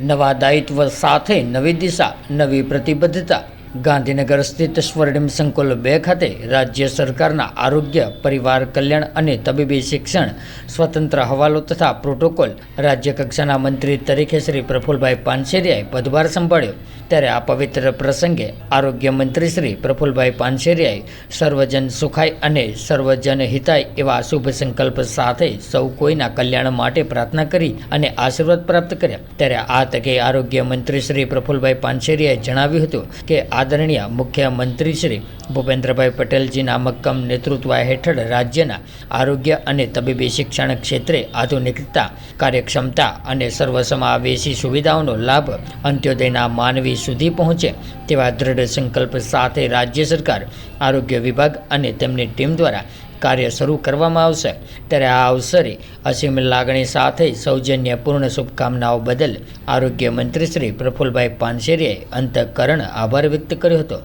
નવા દાયિત્વ સાથે નવી દિશા નવી પ્રતિબદ્ધતા ગાંધીનગર સ્થિત સ્વર્ણિમ સંકુલ બે ખાતે રાજ્ય સરકારના આરોગ્ય, પરિવાર કલ્યાણ અને તબીબી શિક્ષણ સ્વતંત્ર હવાલો તથા પ્રોટોકોલ રાજ્ય કક્ષાના મંત્રી તરીકે શ્રી પ્રફુલભાઈ પાનસેરિયાએ પદભાર સંભાળ્યો. ત્યારે આ પવિત્ર પ્રસંગે આરોગ્ય મંત્રી શ્રી પ્રફુલભાઈ પાનસેરિયાએ સર્વજન સુખાય અને સર્વજન હિતાય એવા શુભ સંકલ્પ સાથે સૌ કોઈના કલ્યાણ માટે પ્રાર્થના કરી અને આશીર્વાદ પ્રાપ્ત કર્યા. ત્યારે આ તકે આરોગ્ય મંત્રી શ્રી પ્રફુલભાઈ પાનસેરિયાએ જણાવ્યું હતું કે આદરણીય મુખ્યમંત્રી શ્રી ભૂપેન્દ્રભાઈ પટેલજીના મક્કમ નેતૃત્વ હેઠળ રાજ્યના આરોગ્ય અને તબીબી શિક્ષણ ક્ષેત્રે આધુનિકતા, કાર્યક્ષમતા અને સર્વસમાવેશી સુવિધાઓનો લાભ અંત્યોદયના માનવી સુધી પહોંચે તેવા દ્રઢ સંકલ્પ સાથે રાજ્ય સરકાર, આરોગ્ય વિભાગ અને તેમની ટીમ દ્વારા કાર્ય શરૂ કરવામાં આવશે. ત્યારે આ અવસરે અસીમ લાગણી સાથે સૌજન્યપૂર્ણ શુભકામનાઓ બદલ આરોગ્ય મંત્રી શ્રી પ્રફુલભાઈ પાનશેરીએ અંતઃકરણ આભાર વ્યક્ત કર્યો હતો.